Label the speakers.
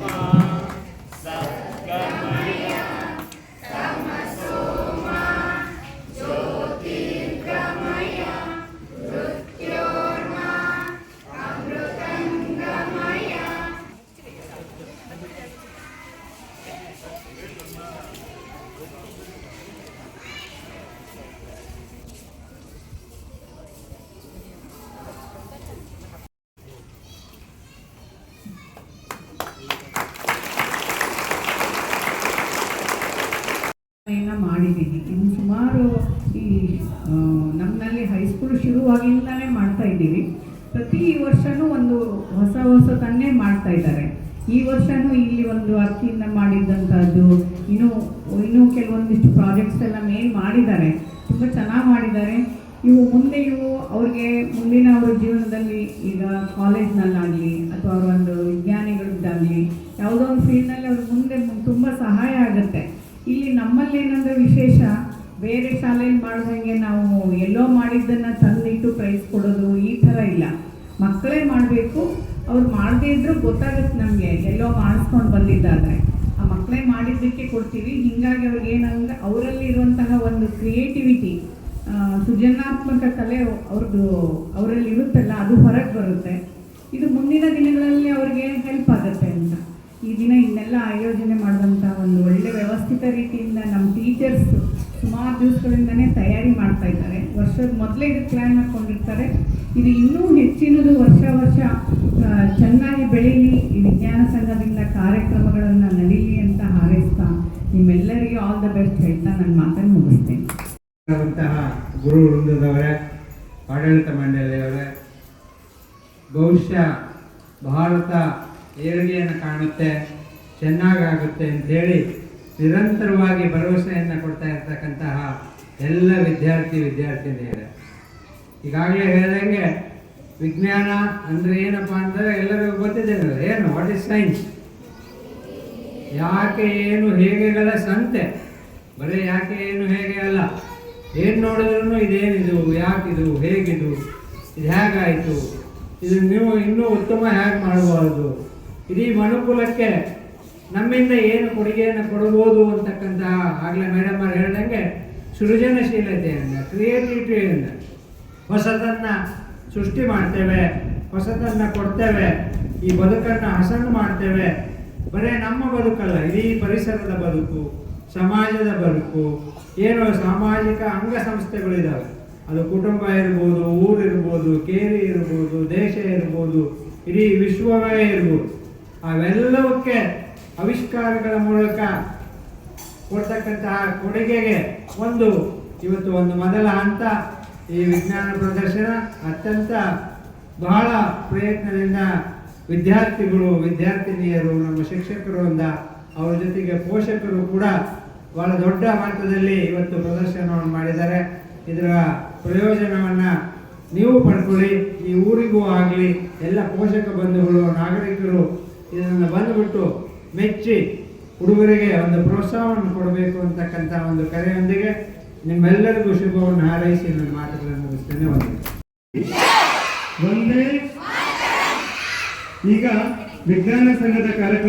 Speaker 1: ಏನ ಮಾಡಿದ್ದೀನಿ. ಇನ್ನು ಸುಮಾರು ಈ ನಮ್ಮಲ್ಲಿ ಹೈಸ್ಕೂಲ್ ಶುರುವಾಗಿಂದಾನೇ ಮಾಡ್ತಾ ಇದ್ದೀವಿ. ಪ್ರತಿ ವರ್ಷನೂ ಒಂದು ಹೊಸ ಹೊಸತನ್ನೇ ಮಾಡ್ತಾ ಇದ್ದಾರೆ. ಈ ವರ್ಷನೂ ಇಲ್ಲಿ ಒಂದು ಅಕ್ಕಿಯಿಂದ ಮಾಡಿದ್ದಂಥದ್ದು, ಇನ್ನೂ ಇನ್ನೂ ಕೆಲವೊಂದಿಷ್ಟು ಪ್ರಾಜೆಕ್ಟ್ಸ್ ಎಲ್ಲ ಮೇಲ್ ಮಾಡಿದ್ದಾರೆ. ತುಂಬ ಚೆನ್ನಾಗಿ ಮಾಡಿದ್ದಾರೆ. ಇವು ಮುಂದೆ ಇವು ಅವ್ರಿಗೆ ಮುಂದಿನ ಅವರ ಜೀವನದಲ್ಲಿ ಈಗ ಕಾಲೇಜ್ನಲ್ಲಾಗಲಿ ಅಥವಾ ಅವ್ರ ಒಂದು ವಿಜ್ಞಾನಿಗಳಿದ್ದಾಗಲಿ, ಯಾವುದೋ ಒಂದು ಫೀಲ್ಡ್ನಲ್ಲಿ ಅವ್ರಿಗೆ ಮುಂದೆ ತುಂಬ ಸಹಾಯ ಆಗುತ್ತೆ ಇಲ್ಲಿ ನಮ್ಮಲ್ಲಿ ಏನಂದ್ರೆ ವಿಶೇಷ, ಬೇರೆ ಶಾಲೆಯಲ್ಲಿ ಮಾಡಿದಂಗೆ ನಾವು ಎಲ್ಲೋ ಮಾಡಿದ್ದನ್ನ ತಂದಿಟ್ಟು ಪ್ರೈಸ್ ಕೊಡೋದು ಈ ಥರ ಇಲ್ಲ. ಮಕ್ಕಳೇ ಮಾಡಬೇಕು, ಅವ್ರು ಮಾಡದೇ ಇದ್ರೂ ಗೊತ್ತಾಗುತ್ತೆ ನಮಗೆ, ಎಲ್ಲೋ ಮಾಡಿಸ್ಕೊಂಡು ಬಂದಿದ್ದಾದ್ರೆ. ಆ ಮಕ್ಕಳೇ ಮಾಡಿದ್ದಕ್ಕೆ ಕೊಡ್ತೀವಿ, ಹೀಗಾಗಿ ಅವ್ರಿಗೆ ಏನಂದ್ರೆ ಅವರಲ್ಲಿ ಇರುವಂತಹ ಒಂದು ಕ್ರಿಯೇಟಿವಿಟಿ ಸೃಜನಾತ್ಮಕ ಕಲೆ ಅವ್ರದ್ದು ಅವರಲ್ಲಿ ಇರುತ್ತಲ್ಲ, ಅದು ಹೊರಗೆ ಬರುತ್ತೆ. ಇದು ಮುಂದಿನ ದಿನಗಳಲ್ಲಿ ಅವ್ರಿಗೆ ಹೆಲ್ಪ್ ಆಗುತ್ತೆ ಅಂತ. ಈ ದಿನ ಇನ್ನೆಲ್ಲ ಆಯೋಜನೆ ಮಾಡಿದಂಥ ರೀತಿಯಿಂದ ನಮ್ಮ ಟೀಚರ್ಸ್ ಸುಮಾರು ದಿವಸಗಳಿಂದನೇ ತಯಾರಿ ಮಾಡ್ತಾ ಇದ್ದಾರೆ. ವರ್ಷದ ಮೊದಲೇ ಇದು ಪ್ಲ್ಯಾನ್ ಹಾಕ್ಕೊಂಡಿರ್ತಾರೆ ಇದು ಇನ್ನೂ ಹೆಚ್ಚಿನದು ವರ್ಷ ವರ್ಷ ಚೆನ್ನಾಗಿ ಬೆಳೀಲಿ. ಈ ವಿಜ್ಞಾನ ಸಂಘದಿಂದ ಕಾರ್ಯಕ್ರಮಗಳನ್ನು ನಡೀಲಿ ಅಂತ ಹಾರೈಸ್ತಾ ನಿಮ್ಮೆಲ್ಲರಿಗೂ ಆಲ್ ದ ಬೆಸ್ಟ್ ಹೇಳ್ತಾ ನನ್ನ ಮಾತನ್ನು ಮುಗಿಸ್ತೇನೆ.
Speaker 2: ಗುರು ವೃಂದದವರೇ, ಆಡಳಿತ ಮಂಡಳಿಯವರೇ ಬಹುಶಃ ಭಾರತ ಏಳಿಗೆಯನ್ನು ಕಾಣುತ್ತೆ, ಚೆನ್ನಾಗಾಗುತ್ತೆ ಅಂತೇಳಿ ನಿರಂತರವಾಗಿ ಭರವಸೆಯನ್ನು ಕೊಡ್ತಾ ಇರ್ತಕ್ಕಂತಹ ಎಲ್ಲ ವಿದ್ಯಾರ್ಥಿ ವಿದ್ಯಾರ್ಥಿನಿಯರೇ. ಈಗಾಗಲೇ ಹೇಳ್ದಂಗೆ ವಿಜ್ಞಾನ ಅಂದರೆ ಏನಪ್ಪ ಅಂದರೆ ಎಲ್ಲರಿಗೂ ಗೊತ್ತಿದೆ ಏನು? ವಾಟ್ ಇಸ್ ಸೈನ್ಸ್ ಯಾಕೆ ಏನು ಹೇಗೆಗಳ ಸಂತೆ? ಬರೀ ಯಾಕೆ ಏನು ಹೇಗೆ ಅಲ್ಲ? ಏನು ನೋಡಿದ್ರೂ ಇದೇನಿದು? ಯಾಕಿದು? ಹೇಗಿದು? ಇದು ಹೇಗಾಯಿತು? ಇದು ನೀವು ಇನ್ನೂ ಉತ್ತಮ ಹೇಗೆ ಮಾಡಬಾರ್ದು ಇಡೀ ಮನುಕುಲಕ್ಕೆ ನಮ್ಮಿಂದ ಏನು ಕೊಡುಗೆಯನ್ನು ಕೊಡಬಹುದು ಅಂತಕ್ಕಂತಹ ಆಗಲೇ ಮೇಡಮ್ ಅವ್ರು ಹೇಳ್ದಂಗೆ ಸೃಜನಶೀಲತೆಯಿಂದ ಕ್ರಿಯೇಟಿವಿಟಿಯಿಂದ ಹೊಸದನ್ನು ಸೃಷ್ಟಿ ಮಾಡ್ತೇವೆ ಹೊಸದನ್ನು ಕೊಡ್ತೇವೆ, ಈ ಬದುಕನ್ನು ಹಸನು ಮಾಡ್ತೇವೆ. ಬರೇ ನಮ್ಮ ಬದುಕಲ್ಲ, ಇಡೀ ಪರಿಸರದ ಬದುಕು, ಸಮಾಜದ ಬದುಕು, ಏನು ಸಾಮಾಜಿಕ ಅಂಗಸಂಸ್ಥೆಗಳಿದ್ದಾವೆ ಅದು ಕುಟುಂಬ ಇರ್ಬೋದು ಊರಿರ್ಬೋದು ಕೇರಿ ಇರ್ಬೋದು, ದೇಶ ಇರ್ಬೋದು, ಇಡೀ ವಿಶ್ವವೇ ಇರ್ಬೋದು. ಅವೆಲ್ಲವಕ್ಕೆ ಆವಿಷ್ಕಾರಗಳ ಮೂಲಕ ಕೊಡ್ತಕ್ಕಂತಹ ಕೊಡುಗೆಗೆ ಒಂದು ಇವತ್ತು ಒಂದು ಮೊದಲ ಹಂತ ಈ ವಿಜ್ಞಾನ ಪ್ರದರ್ಶನ. ಅತ್ಯಂತ ಬಹಳ ಪ್ರಯತ್ನದಿಂದ ವಿದ್ಯಾರ್ಥಿಗಳು, ವಿದ್ಯಾರ್ಥಿನಿಯರು, ನಮ್ಮ ಶಿಕ್ಷಕರು ಅಂದ ಅವರ ಜೊತೆಗೆ ಪೋಷಕರು ಕೂಡ ಬಹಳ ದೊಡ್ಡ ಮಟ್ಟದಲ್ಲಿ ಇವತ್ತು ಪ್ರದರ್ಶನವನ್ನು ಮಾಡಿದ್ದಾರೆ. ಇದರ ಪ್ರಯೋಜನವನ್ನು ನೀವು ಪಡ್ಕೊಳ್ಳಿ. ಈ ಊರಿಗೂ ಆಗಲಿ ಎಲ್ಲ ಪೋಷಕ ಬಂಧುಗಳು, ನಾಗರಿಕರು ಇದನ್ನು ಬಂದುಬಿಟ್ಟು ಮೆಚ್ಚಿ ಹುಡುಗರಿಗೆ ಒಂದು ಪ್ರೋತ್ಸಾಹವನ್ನು ಕೊಡಬೇಕು ಅಂತಕ್ಕಂಥ ಒಂದು ಕರೆಯೊಂದಿಗೆ ನಿಮ್ಮೆಲ್ಲರಿಗೂ ಶುಭವನ್ನು ಹಾರೈಸಿ ನನ್ನ ಮಾತುಗಳನ್ನು ಮುಗಿಸ್ತೇನೆ.
Speaker 3: ಒಂದು ಈಗ ವಿಜ್ಞಾನ ಸಂಘದ ಕಾರ್ಯಕ್ರಮ